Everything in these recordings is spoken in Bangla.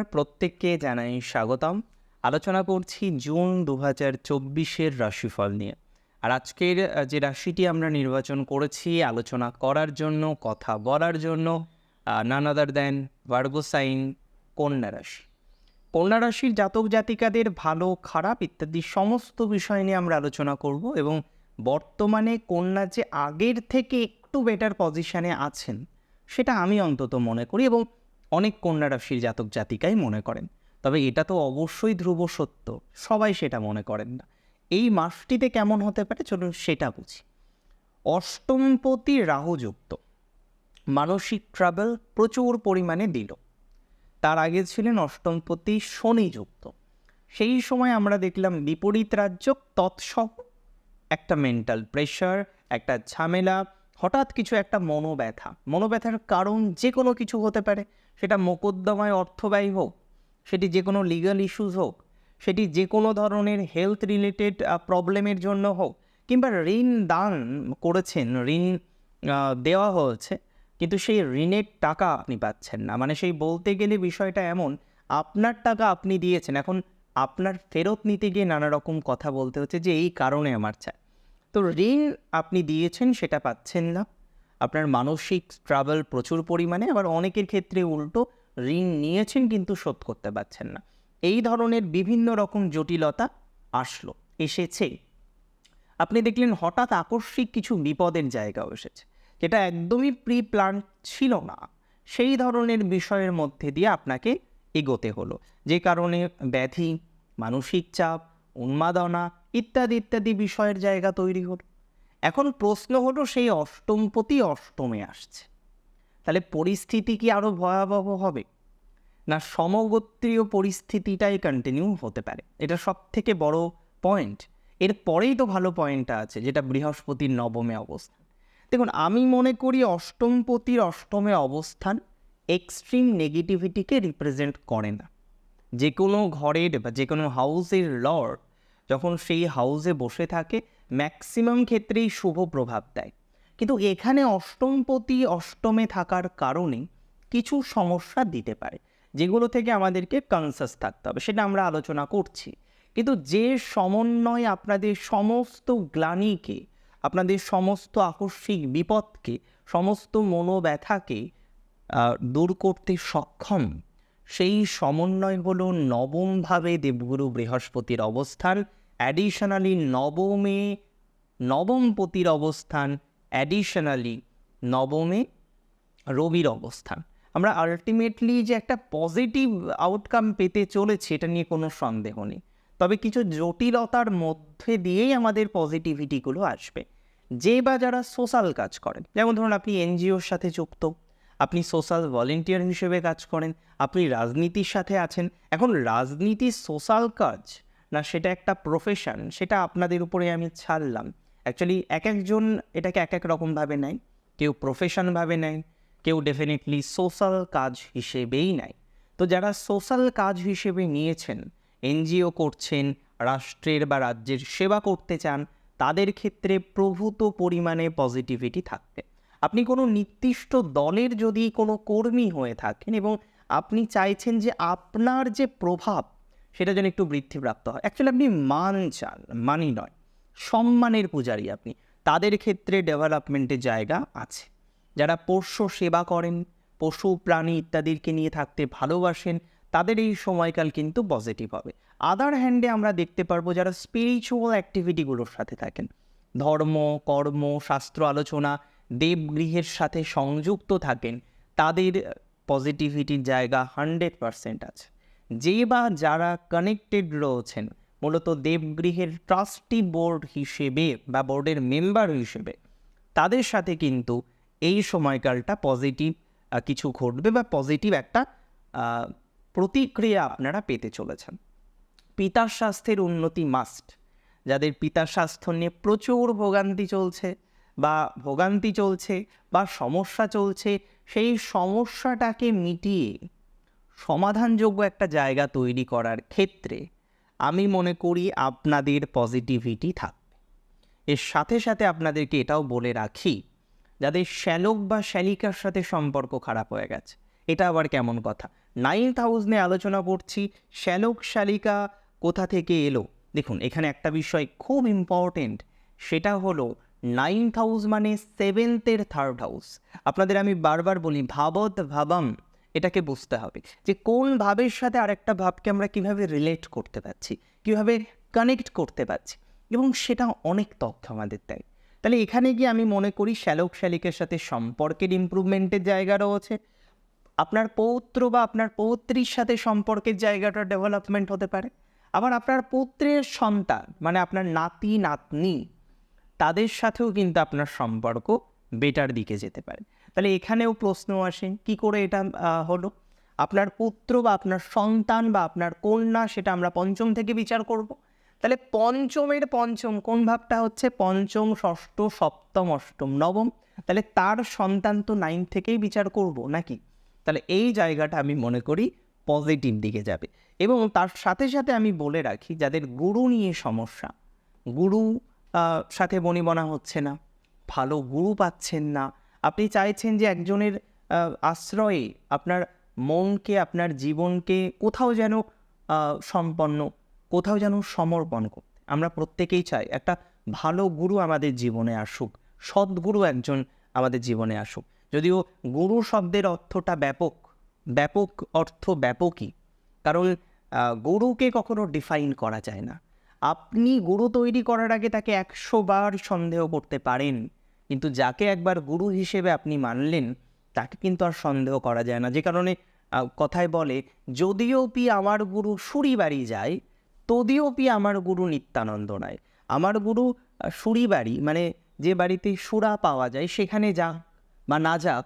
নমস্কার প্রত্যেককে জানাই স্বাগতম। আলোচনা করছি জুন দু হাজার চব্বিশের রাশিফল নিয়ে। আর আজকের যে রাশিটি আমরা নির্বাচন করেছি, আলোচনা করার জন্য, কথা বলার জন্য নান আদার দেন ভার্গো সাইন কন্যা রাশি। কন্যা রাশির জাতক জাতিকাদের ভালো, খারাপ ইত্যাদি সমস্ত বিষয় নিয়ে আমরা আলোচনা করব এবং বর্তমানে কন্যা যে আগের থেকে একটু বেটার পজিশনে আছেন, সেটা আমি অন্তত মনে করি এবং অনেক কন্যা রাশির জাতক জাতিকাই মনে করেন। তবে এটা তো অবশ্যই ধ্রুব সত্য, সবাই সেটা মনে করেন না। এই মাসটিতে কেমন হতে পারে চলুন সেটা বুঝি। অষ্টমপতি রাহুযুক্ত, মানসিক ট্রাভেল প্রচুর পরিমাণে দিল। তার আগে ছিলেন অষ্টমপতি শনিযুক্ত। সেই সময় আমরা দেখলাম বিপরীত রাজ্য তৎসহ একটা মেন্টাল প্রেশার একটা ঝামেলা, হঠাৎ কিছু একটা মনোব্যথা। মনোব্যথার কারণ যে কোনো কিছু হতে পারে। সেটা মোকদ্দমায় অর্থব্যয় হোক, সেটি যে কোনো লিগাল ইস্যুস হোক, সেটি যে কোনো ধরনের হেলথ রিলেটেড প্রবলেমের জন্য হোক, কিংবা ঋণ দান করেছেন, ঋণ দেওয়া হয়েছে, কিন্তু সেই ঋণের টাকা আপনি পাচ্ছেন না। মানে সেই বলতে গেলে বিষয়টা এমন, আপনার টাকা আপনি দিয়েছেন, এখন আপনার ফেরত নিতে গিয়ে নানা রকম কথা বলতে হচ্ছে যে এই কারণে আমার চাই। তো ঋণ আপনি দিয়েছেন, সেটা পাচ্ছেন না। আপনার মানসিক ট্রাভেল প্রচুর পরিমাণে, আবার অনেকের ক্ষেত্রে উল্টো ঋণ নিয়েছেন কিন্তু শোধ করতে পারছেন না। এই ধরনের বিভিন্ন রকম জটিলতা আসলো, এসেছে। আপনি দেখলেন হঠাৎ আকস্মিক কিছু বিপদের জায়গাও এসেছে, যেটা একদমই প্রি প্ল্যান ছিল না। সেই ধরনের বিষয়ের মধ্যে দিয়ে আপনাকে এগোতে হলো, যে কারণে ব্যাধি, মানসিক চাপ, উন্মাদনা ইত্যাদি ইত্যাদি বিষয়ের জায়গা তৈরি হলো। এখন প্রশ্ন হলো সেই অষ্টমপতি অষ্টমে আসছে। তাহলে পরিস্থিতি কি আরও ভয়াবহ হবে? না সমগোত্রীয় পরিস্থিতিটাই কন্টিনিউ হতে পারে? এটা সব থেকে বড় পয়েন্ট এর পরেই তো ভালো পয়েন্টটা আছে, যেটা বৃহস্পতির নবমে অবস্থান। দেখুন, আমি মনে করি অষ্টমপতির অষ্টমে অবস্থান এক্সট্রিম নেগেটিভিটিকে রিপ্রেজেন্ট করে না। যে কোনো ঘরের বা যে কোনো হাউসের লর্ড যখন সেই হাউসে বসে থাকে ম্যাক্সিমাম ক্ষেত্রেই শুভ প্রভাব দেয়। কিন্তু এখানে অষ্টমপতি অষ্টমে থাকার কারণে কিছু সমস্যা দিতে পারে, যেগুলো থেকে আমাদেরকে কনসাস থাকতে হবে, সেটা আমরা আলোচনা করছি। কিন্তু যে সমন্বয় আপনাদের সমস্ত গ্লানিকে, আপনাদের সমস্ত আকস্মিক বিপদকে, সমস্ত মনোব্যথাকে দূর করতে সক্ষম, সেই সমন্বয় হলো নবমভাবে দেবগুরু বৃহস্পতির অবস্থান। অ্যাডিশনালি নবমে নবমপতির অবস্থান অ্যাডিশনালি নবমে রবির অবস্থান। আমরা আলটিমেটলি যে একটা পজিটিভ আউটকাম পেতে চলেছি, এটা নিয়ে কোনো সন্দেহ নেই। তবে কিছু জটিলতার মধ্যে দিয়েই আমাদের পজিটিভিটিগুলো আসবে। যে বা যারা সোশ্যাল কাজ করেন, যেমন ধরুন আপনি এনজিওর সাথে যুক্ত, আপনি সোশ্যাল ভলেন্টিয়ার হিসেবে কাজ করেন, আপনি রাজনীতির সাথে আছেন, এখন রাজনীতি সোশ্যাল কাজ না, সেটা একটা প্রফেশন সেটা আপনাদের উপরে আমি ছাড়লাম। অ্যাকচুয়ালি এক একজন এটাকে এক এক রকমভাবে নেয়। কেউ প্রফেশনভাবে নেয়, কেউ ডেফিনেটলি সোশ্যাল কাজ হিসেবেই নেয়। তো যারা সোশ্যাল কাজ হিসেবে নিয়েছেন, এনজিও করছেন, রাষ্ট্রের বা রাজ্যের সেবা করতে চান, তাদের ক্ষেত্রে প্রভূত পরিমাণে পজিটিভিটি থাকবে। আপনি কোনো নির্দিষ্ট দলের যদি কোনো কর্মী হয়ে থাকেন এবং আপনি চাইছেন যে আপনার যে প্রভাব সেটা যেন একটু বৃদ্ধিপ্রাপ্ত হয়। অ্যাকচুয়ালি আপনি মান চান মানি নয়, সম্মানের পূজারী আপনি। তাদের ক্ষেত্রে ডেভেলপমেন্টের জায়গা আছে। যারা পোষ্য সেবা করেন, পশু, প্রাণী ইত্যাদিকে নিয়ে থাকতে ভালোবাসেন, তাদের এই সময়কাল কিন্তু পজিটিভ হবে। আদার হ্যান্ডে আমরা দেখতে পারব যারা স্পিরিচুয়াল অ্যাক্টিভিটিগুলোর সাথে থাকেন। ধর্ম, কর্ম, শাস্ত্র আলোচনা, দেবগৃহের সাথে সংযুক্ত থাকেন, তাদের পজিটিভিটির জায়গা হান্ড্রেড পারসেন্ট আছে। যে বা যারা কানেক্টেড রয়েছেন, মূলত দেবগৃহের ট্রাস্টি বোর্ড হিসেবে বা বোর্ডের মেম্বার হিসেবে, তাদের সাথে কিন্তু এই সময়কালটা পজিটিভ কিছু ঘটবে বা পজিটিভ একটা প্রতিক্রিয়া আপনারা পেতে চলেছেন। পিতার স্বাস্থ্যের উন্নতি মাস্ট যাদের পিতার স্বাস্থ্য নিয়ে প্রচুর ভোগান্তি চলছে বা ভোগান্তি চলছে বা সমস্যা চলছে, সেই সমস্যাটাকে মিটিয়ে সমাধানযোগ্য একটা জায়গা তৈরি করার ক্ষেত্রে আমি মনে করি আপনাদের পজিটিভিটি থাকবে। এর সাথে সাথে আপনাদেরকে এটাও বলে রাখি, যাদের শ্যালক বা শ্যালিকার সাথে সম্পর্ক খারাপ হয়ে গেছে, এটা আবার কেমন কথা? নাইন্থ হাউস নিয়ে আলোচনা করছি, শ্যালক শালিকা কোথা থেকে এলো? দেখুন, এখানে একটা বিষয় খুব ইম্পর্টেন্ট সেটা হলো নাইন্থ হাউস মানে সেভেন্থের থার্ড হাউস আপনাদের আমি বারবার বলি, ভাবত ভাবাম। এটাকে বুঝতে হবে যে কোন ভাবের সাথে আরেকটা ভাবকে আমরা কীভাবে রিলেট করতে পারছি, কীভাবে কানেক্ট করতে পারছি এবং সেটা অনেক তথ্য আমাদের দেয়। তাহলে এখানে গিয়ে আমি মনে করি শ্যালক শ্যালিকের সাথে সম্পর্কের ইম্প্রুভমেন্টের জায়গা রয়েছে। আপনার পৌত্র বা আপনার পৌত্রীর সাথে সম্পর্কের জায়গাটা ডেভেলপমেন্ট হতে পারে। আবার আপনার পুত্রের সন্তান মানে আপনার নাতি, নাতনি, তাদের সাথেও কিন্তু আপনার সম্পর্ক বেটার দিকে যেতে পারে। তাহলে এখানেও প্রশ্ন আসে, কি করে এটা হলো? আপনার পুত্র বা আপনার সন্তান বা আপনার কন্যা, সেটা আমরা পঞ্চম থেকে বিচার করব। তাহলে পঞ্চমের পঞ্চম, কোন ভাবটা হচ্ছে? পঞ্চম, ষষ্ঠ, সপ্তম, অষ্টম, নবম। তাহলে তার সন্তান তো নাইন থেকেই বিচার করব নাকি? তাহলে এই জায়গাটা আমি মনে করি পজিটিভ দিকে যাবে। এবং তার সাথে সাথে আমি বলে রাখি, যাদের গুরু নিয়ে সমস্যা, গুরু সাথে বনিবনা হচ্ছে না ভালো গুরু পাচ্ছেন না। আপনি চাইছেন যে একজনের আশ্রয়ে আপনার মনকে, আপনার জীবনকে কোথাও যেন সম্পন্ন, কোথাও যেন সমর্পণ করতে। আমরা প্রত্যেকেই চাই একটা ভালো গুরু আমাদের জীবনে আসুক, সদ্গুরু একজন আমাদের জীবনে আসুক। যদিও গুরু শব্দের অর্থটা ব্যাপক ব্যাপক অর্থ ব্যাপকই। কারণ গুরুকে কখনো ডিফাইন করা যায় না। আপনি গুরু তৈরি করার আগে তাকে একশো বার সন্দেহ করতে পারেন। কিন্তু যাকে একবার গুরু হিসেবে আপনি মানলেন, তাকে কিন্তু আর সন্দেহ করা যায় না। যে কারণে কথায় বলে, যদিও পি আমার গুরু সুরি বাড়ি যায়, তদিও পি আমার গুরু নিত্যানন্দ নয় আমার গুরু সুরি বাড়ি মানে যে বাড়িতে সুরা পাওয়া যায়, সেখানে যাক বা না যাক,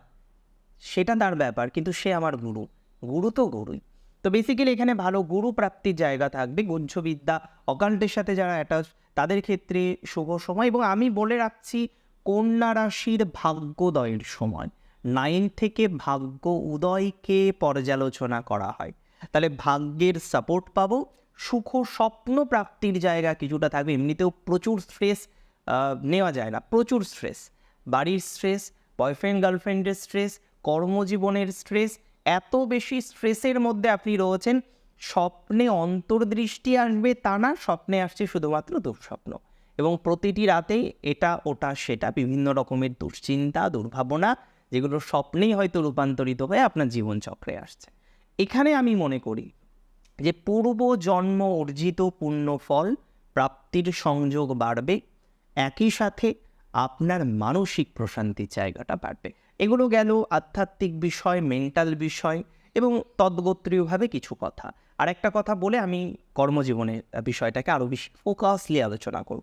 সেটা তার ব্যাপার, কিন্তু সে আমার গুরু। গুরু তো গুরুই। তো বেসিক্যালি এখানে ভালো গুরু প্রাপ্তির জায়গা থাকবে। গুঞ্জবিদ্যা অকাল্টের সাথে যারা অ্যাটাচ তাদের ক্ষেত্রে শুভ সময়। এবং আমি বলে রাখছি কন্যা রাশির ভাগ্যোদয়ের সময়। নাইন থেকে ভাগ্য উদয়কে পর্যালোচনা করা হয়। তাহলে ভাগ্যের সাপোর্ট পাবো। সুখ স্বপ্ন প্রাপ্তির জায়গা কিছুটা থাকবে। এমনিতেও প্রচুর স্ট্রেস নেওয়া যায় না। প্রচুর স্ট্রেস বাড়ির স্ট্রেস বয়ফ্রেন্ড গার্লফ্রেন্ডের স্ট্রেস কর্মজীবনের স্ট্রেস এত বেশি স্ট্রেসের মধ্যে আপনি রয়েছেন, স্বপ্নে অন্তর্দৃষ্টি আসবে তা না, স্বপ্নে আসছে শুধুমাত্র দুঃস্বপ্ন। এবং প্রতিটি রাতেই এটা, ওটা, সেটা বিভিন্ন রকমের দুশ্চিন্তা, দুর্ভাবনা যেগুলো স্বপ্নেই হয়তো রূপান্তরিত হয়ে আপনার জীবনচক্রে আসছে। এখানে আমি মনে করি যে পূর্ব জন্ম অর্জিত পুণ্য ফল প্রাপ্তির সংযোগ বাড়বে, একই সাথে আপনার মানসিক প্রশান্তির জায়গাটা বাড়বে। এগুলো গেল আধ্যাত্মিক বিষয় মেন্টাল বিষয় এবং তদ্গোত্রীয়ভাবে কিছু কথা। আর একটা কথা বলে আমি কর্মজীবনের বিষয়টাকে আরও বেশি ফোকাসলি আলোচনা করব।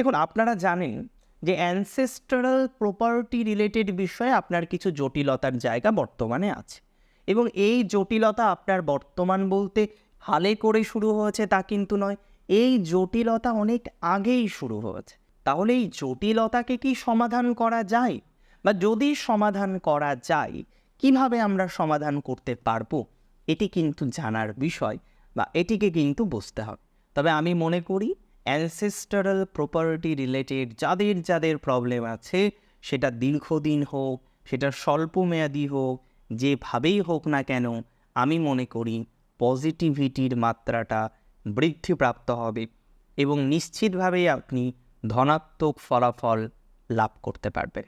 দেখুন, আপনারা জানেন যে অ্যানসেস্টারাল প্রপার্টি রিলেটেড বিষয়ে আপনার কিছু জটিলতার জায়গা বর্তমানে আছে। এবং এই জটিলতা আপনার বর্তমান বলতে হালে করে শুরু হয়েছে তা কিন্তু নয়, এই জটিলতা অনেক আগেই শুরু হয়েছে। তাহলে এই জটিলতাকে কি সমাধান করা যায়? বা যদি সমাধান করা যায়, কীভাবে আমরা সমাধান করতে পারব? এটি কিন্তু জানার বিষয় বা এটিকে কিন্তু বুঝতে হবে। তবে আমি মনে করি অ্যানসেস্টারাল প্রপার্টি রিলেটেড যাদের যাদের প্রবলেম আছে, সেটা দীর্ঘদিন হোক, সেটা স্বল্পমেয়াদী হোক, যেভাবেই হোক না কেন, আমি মনে করি পজিটিভিটির মাত্রাটা বৃদ্ধিপ্রাপ্ত হবে এবং নিশ্চিতভাবেই আপনি ধনাত্মক ফলাফল লাভ করতে পারবেন।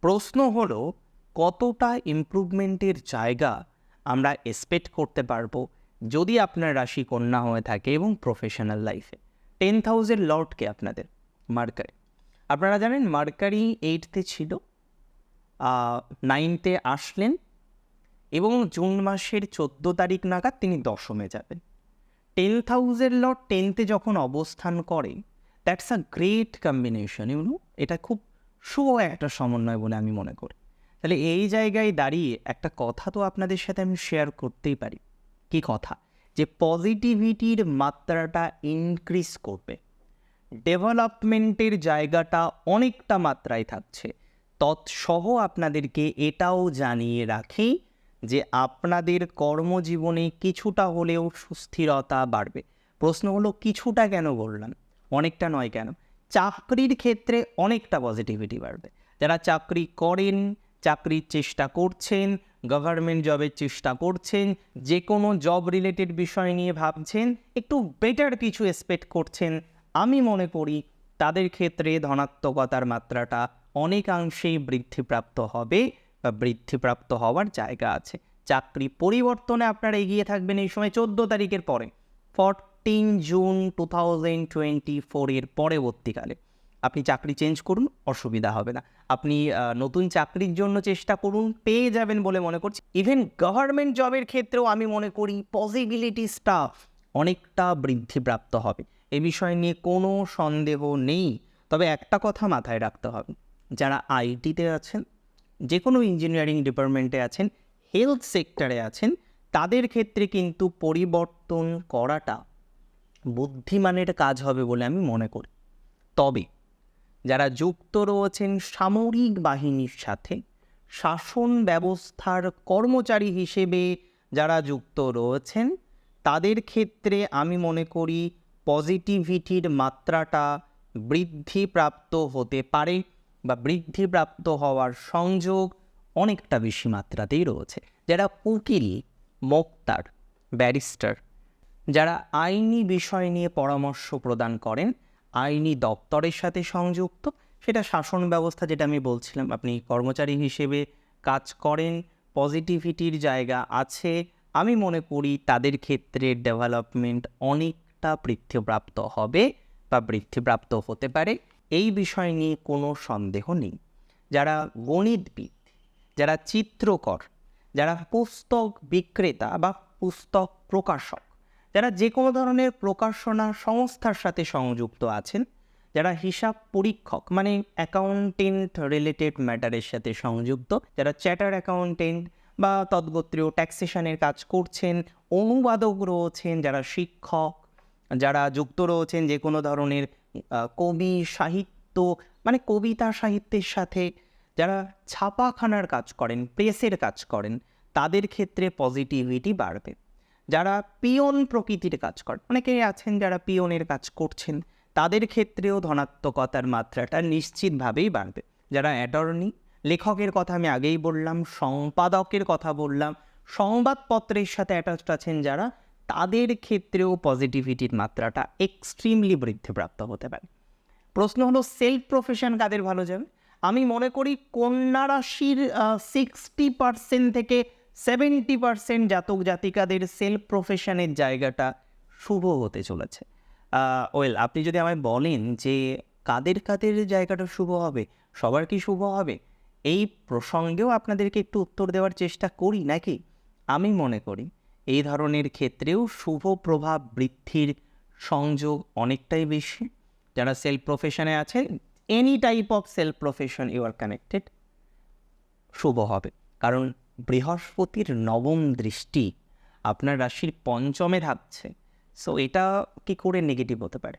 প্রশ্ন হলো, কতটা ইমপ্রুভমেন্টের জায়গা আমরা এক্সপেক্ট করতে পারব যদি আপনার রাশি কন্যা হয়ে থাকে এবং প্রফেশনাল লাইফে টেন থাউজেন্ড লর্ডকে আপনাদের মার্কারি। আপনারা জানেন মার্কারি এইটতে ছিল নাইনতে আসলেন এবং জুন মাসের চোদ্দ তারিখ নাগাদ তিনি দশমে যাবেন। টেন থাউজেন্ড লট টেনতে যখন অবস্থান করে that's a great combination you know এটা খুব শুভ একটা সমন্বয় বলে আমি মনে করি। তাহলে এই জায়গায় দাঁড়িয়ে একটা কথা তো আপনাদের সাথে আমি শেয়ার করতেই পারি। কি কথা? যে পজিটিভিটির মাত্রাটা ইনক্রিজ করবে। ডেভেলপমেন্টের জায়গাটা অনেকটা মাত্রায় থাকছে। তৎসহ আপনাদেরকে এটাও জানিয়ে রাখি যে আপনাদের কর্মজীবনে কিছুটা হলেও সুস্থিরতা বাড়বে। প্রশ্ন হলো, কিছুটা কেন বললাম? অনেকটা নয় কেন? চাকরির ক্ষেত্রে অনেকটা পজিটিভিটি বাড়বে। যারা চাকরি করেন চাকরির চেষ্টা করছেন গভর্নমেন্ট জবের চেষ্টা করছেন, যে কোনো জব রিলেটেড বিষয় নিয়ে ভাবছেন, একটু বেটার কিছু এক্সপেক্ট করছেন। আমি মনে করি তাদের ক্ষেত্রে ধনাত্মকতার মাত্রাটা অনেকাংশেই বৃদ্ধিপ্রাপ্ত হবে বা বৃদ্ধিপ্রাপ্ত হওয়ার জায়গা আছে। চাকরি পরিবর্তনে আপনারা এগিয়ে থাকবেন এই সময় চোদ্দ তারিখের পরে fourteen June two thousand twenty ফোরের পরবর্তীকালে। আপনি চাকরি চেঞ্জ করুন, অসুবিধা হবে না। আপনি নতুন চাকরির জন্য চেষ্টা করুন, পেয়ে যাবেন বলে মনে করছি। ইভেন গভর্নমেন্ট জবের ক্ষেত্রেও আমি মনে করি পসিবিলিটিসটা অনেকটা বৃদ্ধিপ্রাপ্ত হবে। এ বিষয় নিয়ে কোনো সন্দেহ নেই। তবে একটা কথা মাথায় রাখতে হবে। যারা আইটিতে আছেন, যে কোনো ইঞ্জিনিয়ারিং ডিপার্টমেন্টে আছেন হেলথ সেক্টরে আছেন, তাদের ক্ষেত্রে কিন্তু পরিবর্তন করাটা বুদ্ধিমানের কাজ হবে বলে আমি মনে করি। তবে যারা যুক্ত রয়েছেন সামরিক বাহিনীর সাথে, শাসন ব্যবস্থার কর্মচারী হিসেবে যারা যুক্ত রয়েছেন, তাদের ক্ষেত্রে আমি মনে করি পজিটিভিটির মাত্রাটা বৃদ্ধিপ্রাপ্ত হতে পারে বা বৃদ্ধিপ্রাপ্ত হওয়ার সংযোগ অনেকটা বেশি মাত্রাতেই রয়েছে। যারা উকিল, মোক্তার, ব্যারিস্টার, যারা আইনি বিষয় নিয়ে পরামর্শ প্রদান করেন আইনি দপ্তরের সাথে সংযুক্ত। সেটা শাসন ব্যবস্থা যেটা আমি বলছিলাম, আপনি কর্মচারী হিসেবে কাজ করেন পজিটিভিটির জায়গা আছে। আমি মনে করি তাদের ক্ষেত্রে ডেভেলপমেন্ট অনেকটা বৃদ্ধিপ্রাপ্ত হবে বা বৃদ্ধিপ্রাপ্ত হতে পারে। এই বিষয় নিয়ে কোনো সন্দেহ নেই। যারা গণিতবিদ, যারা চিত্রকর, যারা পুস্তক বিক্রেতা বা পুস্তক প্রকাশক যারা যে কোনো ধরনের প্রকাশনা সংস্থার সাথে সংযুক্ত আছেন, যারা হিসাব পরীক্ষক মানে অ্যাকাউন্টেন্ট রিলেটেড ম্যাটারের সাথে সংযুক্ত, যারা চ্যাটার অ্যাকাউন্টেন্ট বা তদ্গোত্রীয় ট্যাক্সেশনের কাজ করছেন, অনুবাদক রয়েছেন, যারা শিক্ষক, যারা যুক্ত রয়েছেন যে কোনো ধরনের কবি, সাহিত্য মানে কবিতা সাহিত্যের সাথে, যারা ছাপাখানার কাজ করেন প্রেসের কাজ করেন, তাদের ক্ষেত্রে পজিটিভিটি বাড়বে। যারা পিয়ন প্রকৃতির কাজ করেন অনেকেই আছেন যারা পিয়নের কাজ করছেন, তাদের ক্ষেত্রেও ধনাত্মকতার মাত্রাটা নিশ্চিতভাবেই বাড়বে। যারা অ্যাটর্নি, লেখকের কথা আমি আগেই বললাম, সম্পাদকের কথা বললাম, সংবাদপত্রের সাথে অ্যাটাচড আছেন যারা, তাদের ক্ষেত্রেও পজিটিভিটির মাত্রাটা এক্সট্রিমলি বৃদ্ধিপ্রাপ্ত হতে পারে। প্রশ্ন হলো সেলফ প্রফেশন কাদের ভালো যাবে? আমি মনে করি, কন্যা রাশির সিক্সটি পার্সেন্ট থেকে সেভেন্টি পার্সেন্ট জাতক জাতিকাদের সেলফ প্রফেশনের জায়গাটা শুভ হতে চলেছে। ওয়েল, আপনি যদি আমায় বলেন যে কাদের কাদের জায়গাটা শুভ হবে, সবার কি শুভ হবে, এই প্রসঙ্গেও আপনাদেরকে একটু উত্তর দেওয়ার চেষ্টা করি নাকি? আমি মনে করি এই ধরনের ক্ষেত্রেও শুভ প্রভাব বৃদ্ধির সংযোগ অনেকটাই বেশি। যারা সেলফ প্রফেশনে আছেন any type of self profession you are connected শুভ হবে। কারণ বৃহস্পতির নবম দৃষ্টি আপনার রাশির পঞ্চমে থাকছে। সো এটা কি করে নেগেটিভ হতে পারে?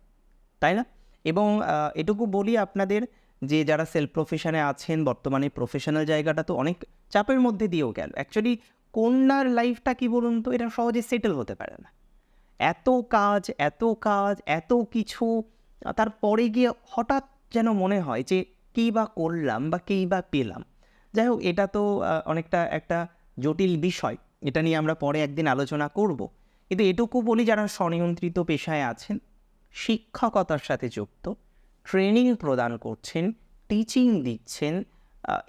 তাই না? এবং এটুকু বলি আপনাদের যে যারা সেলফ প্রফেশনে আছেন, বর্তমানে প্রফেশনাল জায়গাটা তো অনেক চাপের মধ্যে দিয়েও গেল। অ্যাকচুয়ালি কন্যার লাইফটা কি বলুন তো, এটা সহজে সেটেল হতে পারে না। এত কাজ এত কাজ, এত কিছু, তারপরে গিয়ে হঠাৎ যেন মনে হয় যে, কী বা করলাম বা কী বা পেলাম। যাই হোক, এটা তো অনেকটা একটা জটিল বিষয়। এটা নিয়ে আমরা পরে একদিন আলোচনা করব। কিন্তু এটুকু বলি, যারা স্বনিয়ন্ত্রিত পেশায় আছেন, শিক্ষকতার সাথে যুক্ত, ট্রেনিং প্রদান করছেন, টিচিং দিচ্ছেন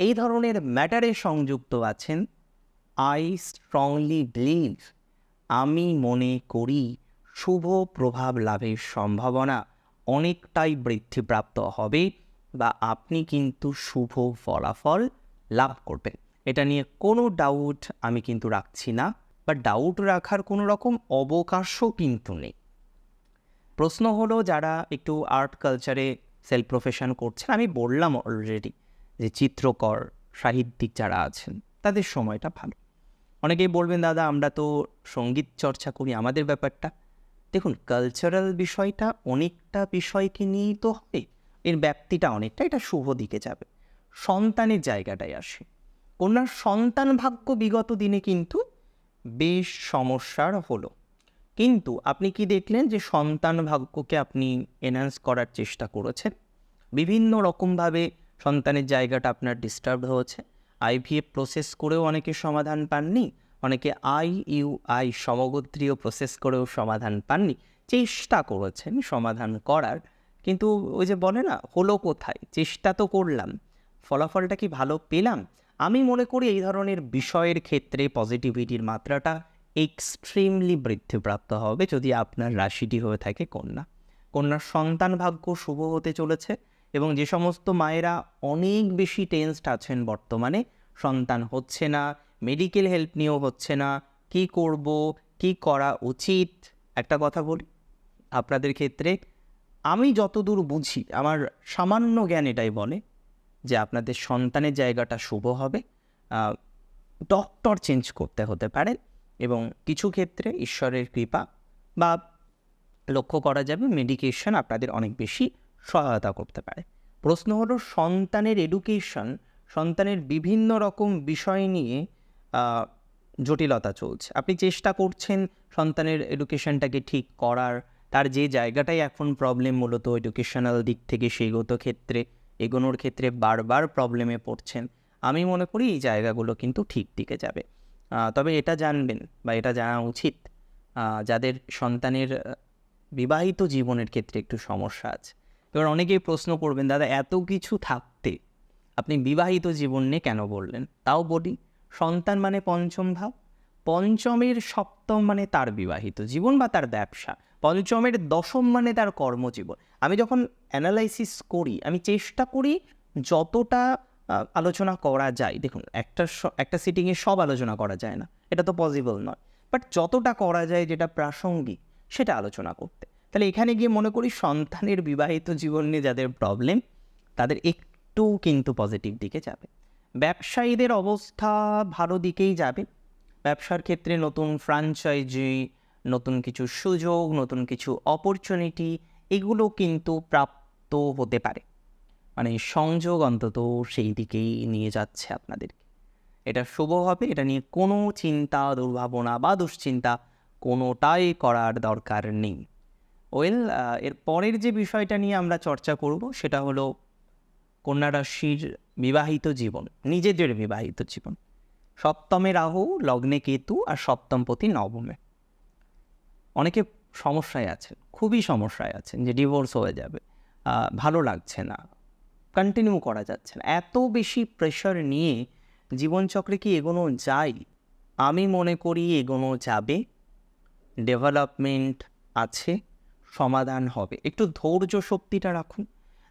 এই ধরনের ম্যাটারে সংযুক্ত আছেন, আই স্ট্রংলি বিলিভ, আমি মনে করি শুভ প্রভাব লাভের সম্ভাবনা অনেকটাই বৃদ্ধিপ্রাপ্ত হবে বা আপনি কিন্তু শুভ ফলাফল লাভ করবেন এটা নিয়ে কোনো ডাউট আমি কিন্তু রাখছি না বা ডাউট রাখার কোনো রকম অবকাশও কিন্তু নেই। প্রশ্ন হলো, যারা একটু আর্ট কালচারে সেলফ প্রফেশন করছেন, আমি বললাম অলরেডি যে চিত্রকর, সাহিত্যিক যারা আছেন, তাদের সময়টা ভালো। অনেকেই বলবেন, দাদা, আমরা তো সংগীত চর্চা করি, আমাদের ব্যাপারটা। দেখুন কালচারাল বিষয়টা অনেকটা বিষয়কে নিয়েই তো হবে এর ব্যাপ্তিটা অনেকটা, এটা শুভ দিকে যাবে। সন্তানের জায়গাটায় আসে। কন্যার সন্তান ভাগ্য বিগত দিনে কিন্তু বেশ সমস্যার হলো। কিন্তু আপনি কি দেখলেন যে সন্তান ভাগ্যকে আপনি এনহান্স করার চেষ্টা করেছেন? বিভিন্ন রকমভাবে সন্তানের জায়গাটা আপনার ডিস্টার্ব হয়েছে। আইভিএফ প্রসেস করেও অনেকে সমাধান পাননি, অনেকে আই ইউ আই সমগোত্রীয় প্রসেস করেও সমাধান পাননি, চেষ্টা করেছেন সমাধান করার। কিন্তু ওই যে বলে না, হলো কোথায়? চেষ্টা তো করলাম। ফলাফলটা কি ভালো পেলাম? আমি মনে করি এই ধরনের বিষয়ের ক্ষেত্রে পজিটিভিটির মাত্রাটা এক্সট্রিমলি বৃদ্ধিপ্রাপ্ত হবে যদি আপনার রাশিটি হয়ে থাকে কন্যা। কন্যার সন্তান ভাগ্য শুভ হতে চলেছে এবং যে সমস্ত মায়েরা অনেক বেশি টেন্সড আছেন বর্তমানে, সন্তান হচ্ছে না মেডিকেল হেল্প নিয়েও হচ্ছে না, কি করব, কি করা উচিত? একটা কথা বলি, আপনাদের ক্ষেত্রে আমি যতদূর বুঝি, আমার সামান্য জ্ঞান এটাই বলে যে আপনাদের সন্তানের জায়গাটা শুভ হবে ডক্টর চেঞ্জ করতে হতে পারে এবং কিছু ক্ষেত্রে ঈশ্বরের কৃপা বা লক্ষ্য করা যাবে মেডিকেশন আপনাদের অনেক বেশি সহায়তা করতে পারে। প্রশ্ন হলো সন্তানের এডুকেশন সন্তানের বিভিন্ন রকম বিষয় নিয়ে জটিলতা চলছে। আপনি চেষ্টা করছেন সন্তানের এডুকেশনটাকে ঠিক করার, তার যে জায়গাটাই এখন প্রবলেম মূলত এডুকেশনাল দিক থেকে সেগত ক্ষেত্রে এগোনোর ক্ষেত্রে বারবার প্রবলেমে পড়ছেন। আমি মনে করি এই জায়গাগুলো কিন্তু ঠিক দিকে যাবে। তবে এটা জানবেন বা এটা জানা উচিত যাদের সন্তানের বিবাহিত জীবনের ক্ষেত্রে একটু সমস্যা আছে। এবার অনেকেই প্রশ্ন করবেন, দাদা, এত কিছু থাকতে আপনি বিবাহিত জীবন নিয়ে কেন বললেন? তাও বলি, সন্তান মানে পঞ্চম ভাব। পঞ্চমের সপ্তম মানে তার বিবাহিত জীবন বা তার ব্যবসা। পঞ্চমের দশম মানে তার কর্মজীবন। আমি যখন অ্যানালাইসিস করি, আমি চেষ্টা করি যতটা আলোচনা করা যায়। দেখুন, একটা একটা সিটিংয়ে সব আলোচনা করা যায় না। এটা তো পসিবল নয়। বাট যতটা করা যায় যেটা প্রাসঙ্গিক, সেটা আলোচনা করতে। তাহলে এখানে গিয়ে মনে করি সন্তানের বিবাহিত জীবন নিয়ে যাদের প্রবলেম তাদের একটু কিন্তু পজিটিভ দিকে যাবে। ব্যবসায়ীদের অবস্থা ভালো দিকেই যাবে। ব্যবসার ক্ষেত্রে নতুন ফ্রাঞ্চাইজি নতুন কিছু সুযোগ, নতুন কিছু অপরচুনিটি এগুলো কিন্তু প্রাপ্ত হতে পারে। মানে সংযোগ অন্তত সেই দিকেই নিয়ে যাচ্ছে আপনাদেরকে এটা শুভ হবে, এটা নিয়ে কোনো চিন্তা, দুর্ভাবনা বা দুশ্চিন্তা কোনোটাই করার দরকার নেই। ওয়েল এর পরের যে বিষয়টা নিয়ে আমরা চর্চা করব সেটা হলো কন্যা রাশির বিবাহিত জীবন, নিজেদের বিবাহিত জীবন। সপ্তমে রাহু, লগ্নে কেতু আর সপ্তমপতি নবমে। অনেকে সমস্যায় আছেন। খুবই সমস্যায় আছেন যে ডিভোর্স হয়ে যাবে। ভালো লাগছে না। কন্টিনিউ করা যাচ্ছে না। এত বেশি প্রেশার নিয়ে জীবনচক্রে কি এগোনো যায়? আমি মনে করি এগোনো যাবে। ডেভেলপমেন্ট আছে, সমাধান হবে। একটু ধৈর্য শক্তিটা রাখুন।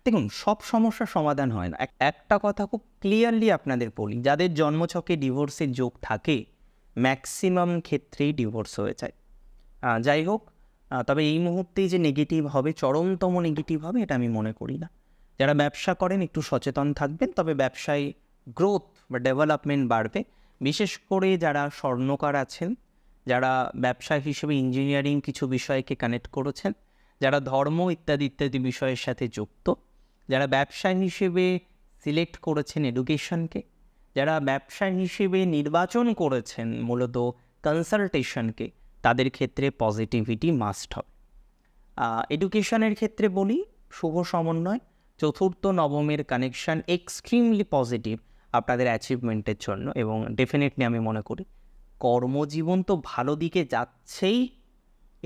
দেখুন, সব সমস্যার সমাধান হয় না। একটা কথা খুব ক্লিয়ারলি আপনাদের বলি, যাদের জন্মছকে ডিভোর্সের যোগ থাকে ম্যাক্সিমাম ক্ষেত্রেই ডিভোর্স হয়ে যায়। যাই হোক তবে এই মুহূর্তেই যে নেগেটিভ হবে, চরমতম নেগেটিভ হবে, এটা আমি মনে করি না। যারা ব্যবসা করেন, একটু সচেতন থাকবেন, তবে ব্যবসায় গ্রোথ বা ডেভেলপমেন্ট বাড়বে। বিশেষ করে যারা স্বর্ণকার আছেন, যারা ব্যবসা হিসেবে ইঞ্জিনিয়ারিং কিছু বিষয়কে কানেক্ট করেছেন, যারা ধর্ম ইত্যাদি ইত্যাদি বিষয়ের সাথে যুক্ত, যারা ব্যবসা হিসেবে সিলেক্ট করেছেন এডুকেশনকে যারা ব্যবসা হিসেবে নির্বাচন করেছেন মূলত কনসালটেশনকে তাদের ক্ষেত্রে পজিটিভিটি মাস্ট হবে। এডুকেশনের ক্ষেত্রে বলি, শুভ সমন্বয়, চতুর্থ নবমের কানেকশন এক্সট্রিমলি পজিটিভ আপনাদের অ্যাচিভমেন্টের জন্য এবং ডেফিনেটলি আমি মনে করি, কর্মজীবন তো ভালো দিকে যাচ্ছেই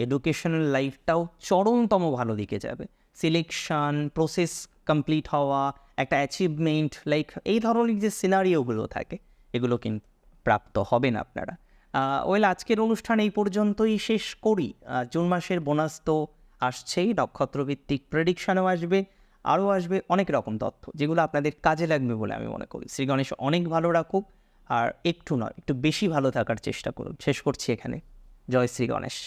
এডুকেশনাল লাইফটাও চরমতম ভালো দিকে যাবে। সিলেকশন প্রসেস কমপ্লিট হওয়া, একটা অ্যাচিভমেন্ট লাইক এই ধরনের যে সিনারিওগুলো থাকে, এগুলো কিন্তু প্রাপ্ত হবেন আপনারা। ওয়েল, আজকের অনুষ্ঠান এই পর্যন্তই শেষ করি। জুন মাসের বোনাস তো আসছেই, নক্ষত্রভিত্তিক প্রেডিকশানও আসবে, আরও আসবে অনেক রকম তথ্য, যেগুলো আপনাদের কাজে লাগবে বলে আমি মনে করি। শ্রী গণেশ, অনেক ভালো রাখুক, আর একটু নয়, একটু বেশি ভালো থাকার চেষ্টা করুন। শেষ করছি এখানে। জয় শ্রী গণেশ।